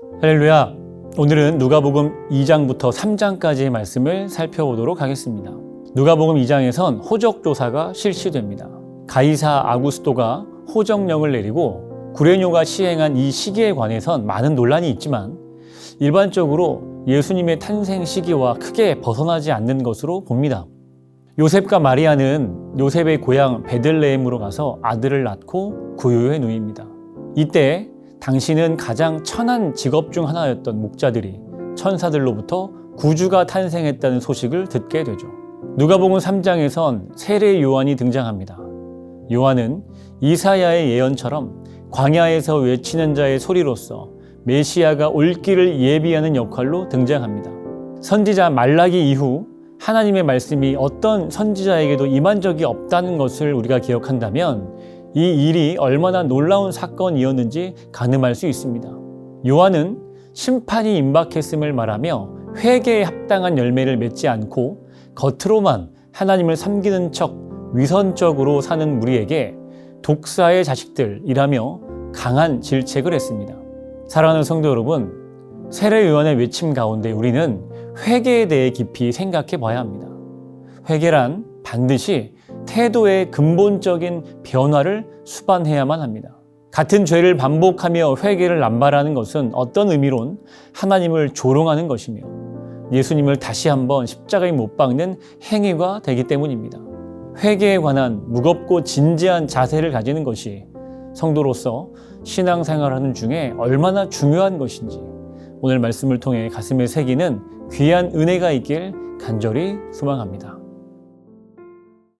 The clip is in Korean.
할렐루야. 오늘은 누가복음 2장부터 3장까지의 말씀을 살펴보도록 하겠습니다. 누가복음 2장에선 호적 조사가 실시됩니다. 가이사 아구스토가 호적령을 내리고 구레뇨가 시행한 이 시기에 관해선 많은 논란이 있지만 일반적으로 예수님의 탄생 시기와 크게 벗어나지 않는 것으로 봅니다. 요셉과 마리아는 요셉의 고향 베들레헴으로 가서 아들을 낳고 구유에 누입니다. 이때 당신은 가장 천한 직업 중 하나였던 목자들이 천사들로부터 구주가 탄생했다는 소식을 듣게 되죠. 누가복음 3장에선 세례 요한이 등장합니다. 요한은 이사야의 예언처럼 광야에서 외치는 자의 소리로서 메시아가 올 길을 예비하는 역할로 등장합니다. 선지자 말라기 이후 하나님의 말씀이 어떤 선지자에게도 임한 적이 없다는 것을 우리가 기억한다면 이 일이 얼마나 놀라운 사건이었는지 가늠할 수 있습니다. 요한은 심판이 임박했음을 말하며 회개에 합당한 열매를 맺지 않고 겉으로만 하나님을 섬기는 척 위선적으로 사는 무리에게 독사의 자식들이라며 강한 질책을 했습니다. 사랑하는 성도 여러분, 세례 요한의 외침 가운데 우리는 회개에 대해 깊이 생각해 봐야 합니다. 회개란 반드시 태도의 근본적인 변화를 수반해야만 합니다. 같은 죄를 반복하며 회개를 남발하는 것은 어떤 의미론 하나님을 조롱하는 것이며 예수님을 다시 한번 십자가에 못 박는 행위가 되기 때문입니다. 회개에 관한 무겁고 진지한 자세를 가지는 것이 성도로서 신앙생활하는 중에 얼마나 중요한 것인지 오늘 말씀을 통해 가슴에 새기는 귀한 은혜가 있길 간절히 소망합니다.